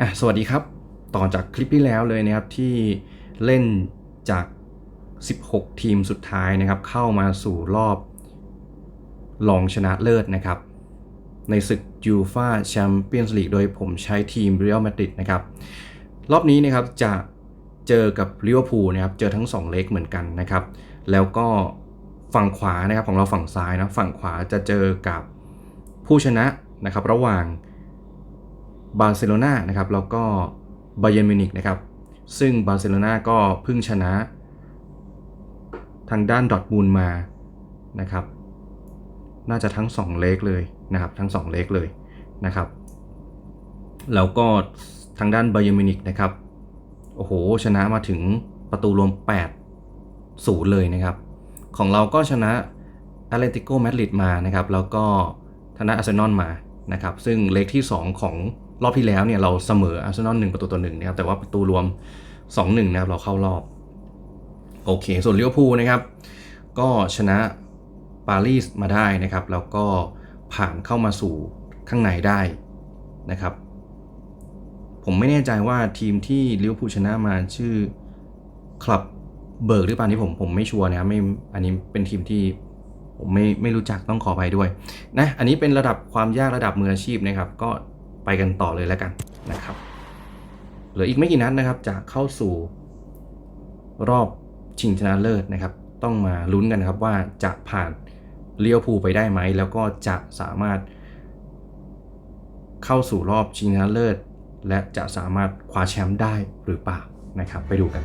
อะสวัสดีครับ ต่อจากคลิปที่แล้วเลยนะครับที่เล่นจาก 16 ทีมสุดท้ายนะครับ เข้ามาสู่รอบรองชนะเลิศนะครับ ในศึกยูฟาแชมเปี้ยนส์ลีกโดยผมใช้ทีมเรอัลมาดริดนะครับ รอบนี้นะครับจะเจอกับลิเวอร์พูลนะครับ เจอทั้ง 2 เล็กเหมือนกันนะครับ แล้วก็ฝั่งขวานะครับของเราฝั่งซ้ายนะฝั่งขวาจะเจอกับผู้ชนะนะครับ ระหว่าง บาร์เซโลนานะครับแล้วก็บาเยร์นมิวนิกนะครับซึ่งบาร์เซโลนาก็เพิ่งชนะ ทางด้านดอทมูลมานะครับน่าจะทั้ง 2 เลกเลยนะครับทั้ง 2 เลกเลยนะครับแล้วก็ทางด้านบาเยร์นมิวนิกนะครับโอ้โหชนะมาถึงประตูรวม 8 0 เลยนะครับ ของเราก็ชนะแอตเลติโกมาดริดมานะครับ แล้วก็ชนะอาร์เซนอลมานะครับ ซึ่งเลขที่ 2 ของ รอบที่แล้วเนี่ยเราเสมออาร์เซนอล1ประตูต่อ1นะครับแต่ว่าประตูรวม 2-1นะครับเราเข้ารอบโอเค ส่วนลิเวอร์พูลนะครับ ก็ชนะปารีสมาได้นะครับ แล้วก็ผ่านเข้ามาสู่ข้างในได้นะครับ ผมไม่แน่ใจว่าทีมที่ลิเวอร์พูลชนะมาชื่อคลับเบิร์กหรือเปล่านี่ผมผมไม่ชัวร์นะไม่อันนี้เป็นทีมที่ผมไม่ไม่รู้จักต้องขอไปด้วยนะอันนี้เป็นระดับความยากระดับมืออาชีพนะครับ ก็ ไปกันต่อเลยแล้วกันนะครับ เหลืออีกไม่กี่นัดนะครับจะเข้าสู่รอบชิงชนะเลิศนะครับ ต้องมาลุ้นกันครับว่าจะผ่านเลี้ยวภูไปได้ไหม แล้วก็จะสามารถ เข้าสู่รอบชิงชนะเลิศ และจะสามารถคว้าแชมป์ได้หรือเปล่านะครับ ไปดูกัน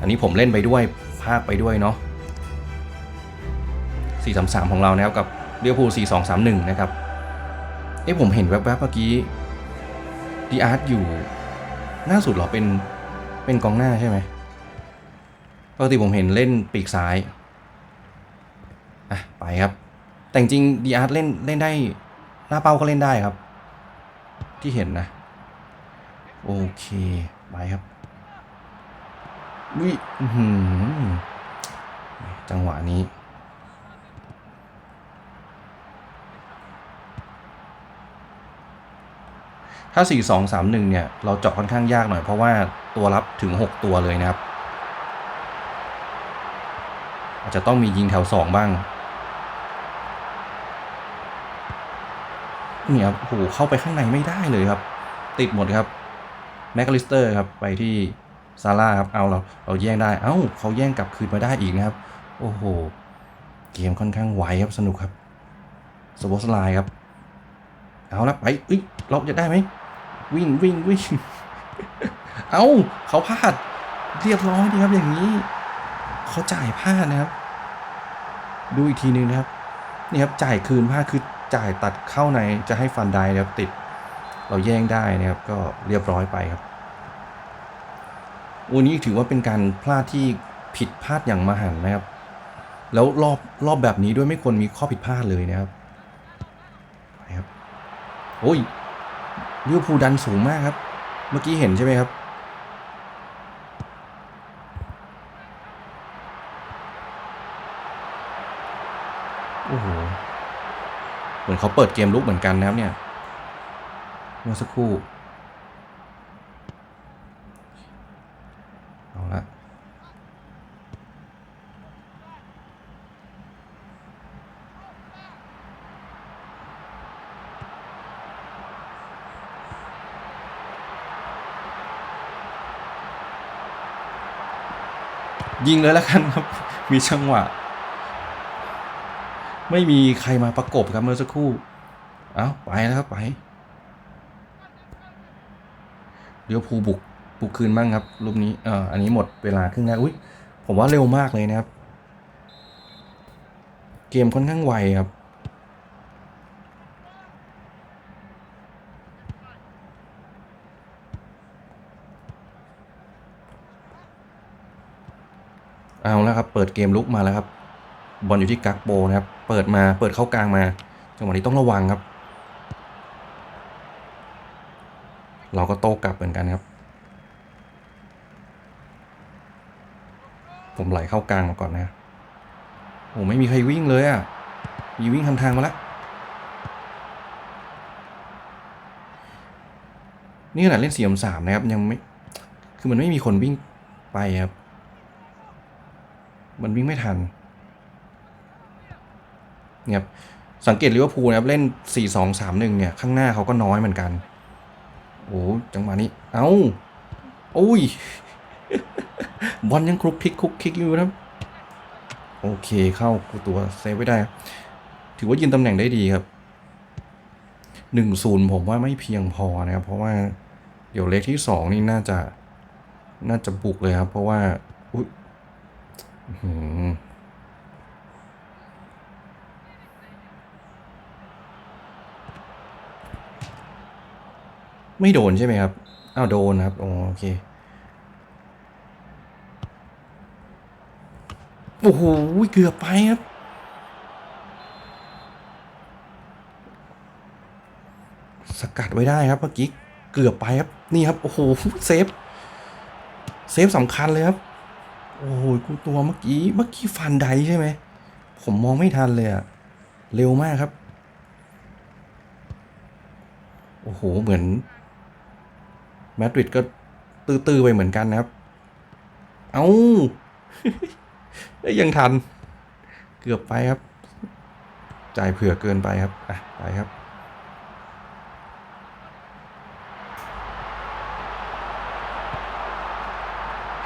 อันนี้ผมเล่นไปด้วยภาคไปด้วยเนาะ433 ของเรานะครับกับเลี้ยวภู4231 นะครับ เอ้ผมเห็นแวบๆเมื่อกี้ดีอาร์ตอยู่หน้าสุดเหรอเป็นเป็นกองหน้าใช่ไหมปกติผมเห็นเล่นปีกซ้ายอะไปครับ แต่จริงดีอาร์ตเล่นเล่นได้หน้าเป้าก็เล่นได้ครับ ที่เห็นนะ โอเค ไปครับวิจังหวะนี้ ถ้า 4 2 3 1 เนี่ย เราเจาะค่อนข้างยากหน่อยเพราะว่าตัวรับถึง 6 ตัวเลยนะครับ อาจจะต้องมียิงแถว 2 บ้างนี่ครับโอ้โหเข้าไปข้างในไม่ได้เลยครับ ติดหมดครับแมคลิสเตอร์ครับไปที่ซาร่าครับเอาเราเราแย่งได้ เอ้าเขาแย่งกลับคืนมาได้อีกนะครับ โอ้โห เกมค่อนข้างไวครับสนุกครับสวอสไลน์ครับ เอาละไปเอ้ยเราจะได้ไหมวิ่งวิ่งวิ่งเอาเขาพลาดเรียบร้อยดีครับอย่างนี้เขาจ่ายพลาดนะครับ ดูอีกทีนึงนะครับนี่ครับจ่ายคืนพลาดคือจ่ายตัดเข้าในจะให้ฟันได้นะครับติด เราแย่งได้นะครับ ก็เรียบร้อยไปครับวันนี้ถือว่าเป็นการพลาดที่ผิดพลาดอย่างมหันต์นะครับ แล้วรอบรอบแบบนี้ด้วยไม่ควรมีข้อผิดพลาดเลยนะครับไปครับ โอ้ยลิเวอร์พูลดันสูงมากครับ เมื่อกี้เห็นใช่ไหมครับ โอ้โห เหมือนเขาเปิดเกมลุกเหมือนกันนะครับเนี่ย เมื่อสักครู่ ยิงเลยแล้วกันครับ มีจังหวะ ไม่มีใครมาประกบครับเมื่อสักครู่ เอาไปแล้วครับไป เดี๋ยวภูบุกบุกคืนบ้างครับรูปนี้เอ่ออันนี้หมดเวลาครึ่งแรกอุ้ยผมว่าเร็วมากเลยนะครับ เกมค่อนข้างไวครับ เอาแล้วครับเปิดเกมลุกมาแล้วครับบอลอยู่ที่กักโบนะครับเปิดมาเปิดเข้ากลางมา จังหวะนี้ต้องระวังครับ เราก็โต้กลับเหมือนกันครับ ผมไหลเข้ากลางมาก่อนนะโอ้ไม่มีใครวิ่งเลยอะ่ะมีวิ่งทำทางมาแล้วนี่ขนาดเล่นสี่อสามนะครับยังไม่ คือมันไม่มีคนวิ่งไปครับ มันวิ่งไม่ทันเนี่ยครับสังเกตลิเวอร์พูลนะครับเล่นสี่สองสามหนึ่งเนี่ย ข้างหน้าเขาก็น้อยเหมือนกัน โอ้จังหวะนี้ เอ้าโอ้ยบอลยังคลุกคลิกคลุกคลิกอยู่นะครับ โอเคเข้ากูตัวเซฟไว้ได้ ถือว่ายืนตำแหน่งได้ดีครับหนึ่งศูนย์ผมว่าไม่เพียงพอนะครับ เพราะว่าเดี๋ยวเล็กที่สองนี่น่าจะน่าจะบุกเลยครับ เพราะว่า ไม่โดนใช่ไหมครับ อ้าวโดนครับ โอเค โอ้โห เกือบไปครับ สกัดไว้ได้ครับเมื่อกี้ เกือบไปครับ นี่ครับ โอ้โห เซฟ เซฟสำคัญเลยครับ โอ้โหกูตัวเมื่อกี้เมื่อกี้ฟันไดใช่ไหม ผมมองไม่ทันเลยอะเร็วมากครับ โอ้โห เหมือนแมดริดก็ตื้อๆไปเหมือนกันนะครับ เอา้ายยังทัน เกือบไปครับ จ่ายเผื่อเกินไปครับ อะ ไปครับ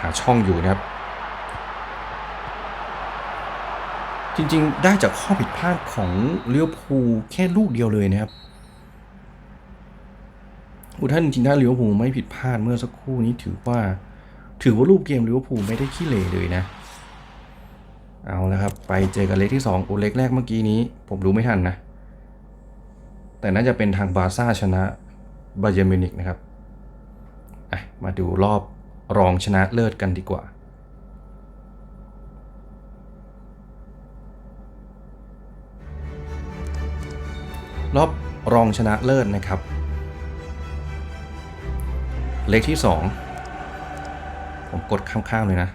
หาช่องอยู่นะครับ จริงๆ ได้จากข้อผิดพลาดของเลี้ยวภูแค่ลูกเดียวเลยนะครับอุท่านจริงๆถ้าเลี้ยวภูไม่ผิดพลาดเมื่อสักครู่นี้ถือว่า ถือว่ารูปเกมเลี้ยวภูไม่ได้ขี้เหร่เลยนะ เอาแล้วครับ ไปเจอกันเล็กที่ 2 โอเล็กแรกเมื่อกี้นี้ ผมรู้ไม่ทันนะ แต่น่าจะเป็นทางบาซ่าชนะบาเยร์มิวนิกนะครับมาดูรอบรองชนะเลิศกันดีกว่า รอบรองชนะเลิศนะครับ เลขที่ 2 ผมกดข้างๆเลยนะ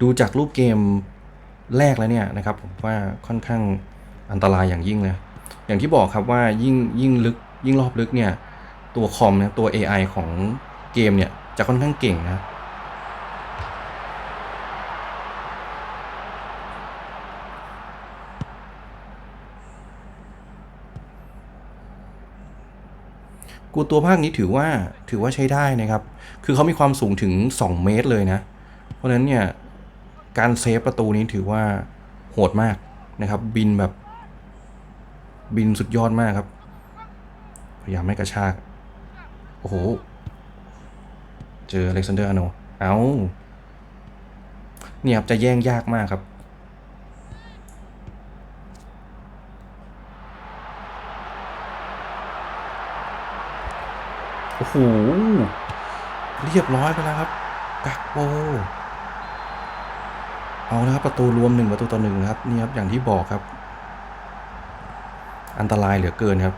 ดูจากรูปเกมแรกแล้วเนี่ยนะครับ ผมว่าค่อนข้างอันตรายอย่างยิ่งเลย อย่างที่บอกครับว่ายิ่งยิ่งลึกยิ่งรอบลึกเนี่ย ตัวคอมนะตัว AI ของเกมเนี่ยจะค่อนข้างเก่งนะ กูตัวภาคนี้ถือว่าถือว่าใช้ได้นะครับ คือเขามีความสูงถึง 2 เมตรเลยนะ เพราะฉะนั้นเนี่ยการเซฟประตูนี้ถือว่าโหดมากนะครับ บินแบบ บินสุดยอดมากครับ พยายามไม่กระชาก โอ้โห เจออเล็กซานเดอร์อโนเอาเนี่ยครับจะแย่งยากมากครับ โห เรียบร้อยไปแล้วครับ กักโบ เอาละครับประตูรวมหนึ่งประตูต่อหนึ่งครับนี่ครับอย่างที่บอกครับ อันตรายเหลือเกินครับ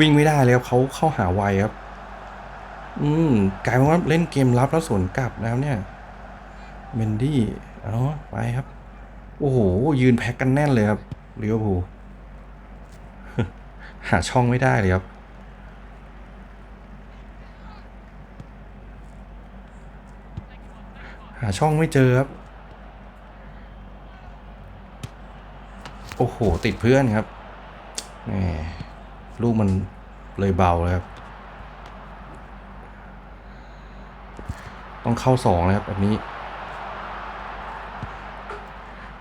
วิ่งไม่ได้เลยครับเขาเข้าหาไวครับ อืมกลายเป็นว่าเล่นเกมรับแล้วสวนกลับนะครับเนี่ยเมนดี้เอาไปครับ โอ้โห ยืนแพ็กกันแน่นเลยครับเลี้ยวภูล หาช่องไม่ได้เลยครับ หาช่องไม่เจอครับ โอ้โห ติดเพื่อนครับแหมลูกมันเลยเบาเลยครับ ต้องเข้าสองนะครับแบบนี้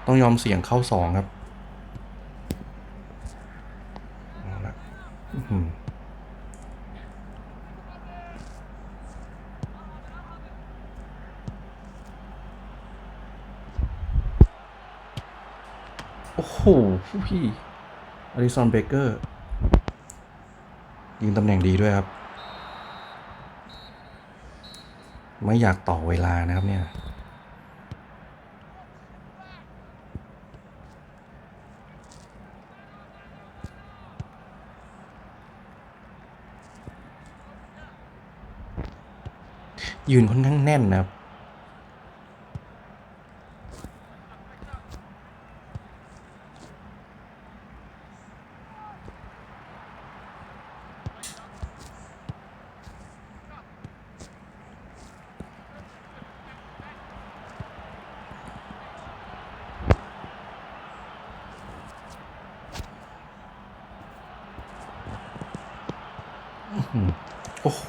ต้องยอมเสี่ยงเข้าสองครับเอาละอื้อหือโอ้โหพี่อริซอนเบเกอร์ ยิงตำแหน่งดีด้วยครับ ไม่อยากต่อเวลานะครับเนี่ยยืนค่อนข้างแน่นนะครับ อืม โห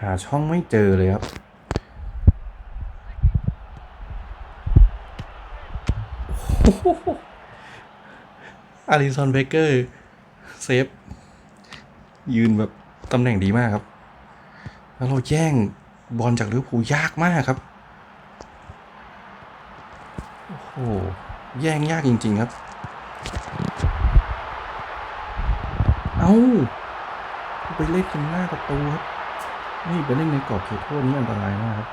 หาช่องไม่เจอเลยครับโอ้โหอาริสันเบเกอร์ เซฟ ยืนแบบตำแหน่งดีมากครับ แล้วเราแย่งบอลจากลิเวอร์พูลยากมากครับ โอ้โห แย่งยากจริง ๆ ครับ เอาไปเล่นกันหน้าประตูครับ นี่ไปเล่นในกรอบเขตโทษนี่อันตรายมากครับ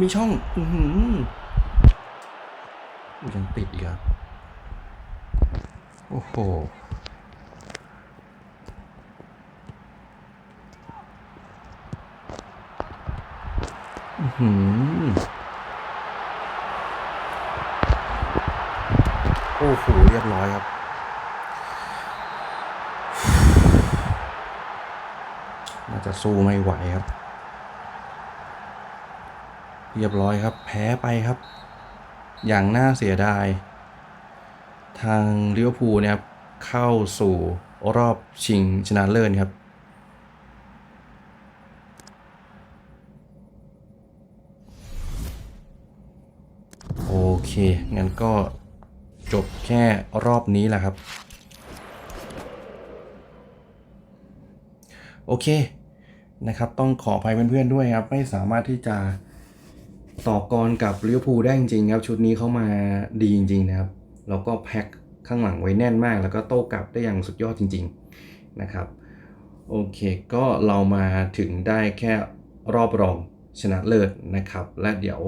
มีช่อง อือหือ ยยังติดอีกครับ โอ้โห อือหือโอ้โห เรียบร้อยครับน่าจะสู้ไม่ไหวครับ เรียบร้อยครับ แพ้ไปครับ อย่างน่าเสียดาย ทางลิเวอร์พูลเนี่ยครับเข้าสู่รอบชิงชนะเลิศครับโอเค งั้นก็จบแค่รอบนี้แหละครับ โอเคนะครับ ต้องขออภัยเพื่อนๆด้วยครับ ไม่สามารถที่จะ ต่อกรกับลิเวอร์พูลได้จริงๆครับ ชุดนี้เข้ามาดีจริง ๆ นะครับ แล้วก็แพ็คข้างหลังไว้แน่นมาก แล้วก็โต้กลับได้อย่างสุดยอดจริง ๆ นะครับ โอเค ก็เรามาถึงได้แค่รอบรองชนะเลิศนะครับ และเดี๋ยว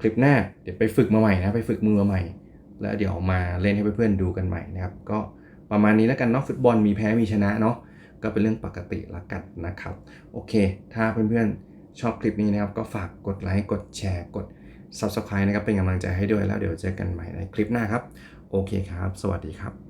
คลิปหน้าเดี๋ยวไปฝึกมาใหม่นะไปฝึกมือมาใหม่ แล้วเดี๋ยวมาเล่นให้เพื่อนๆดูกันใหม่นะครับ ก็ประมาณนี้แล้วกันเนาะฟุตบอลมีแพ้มีชนะเนาะก็เป็นเรื่องปกติละกันนะครับ โอเค ถ้าเพื่อนๆ ชอบคลิปนี้นะครับ ก็ฝากกดไลค์กดแชร์กด Subscribe นะครับ เป็นกำลังใจให้ด้วยแล้วเดี๋ยวเจอกันใหม่ในคลิปหน้าครับ โอเคครับ สวัสดีครับ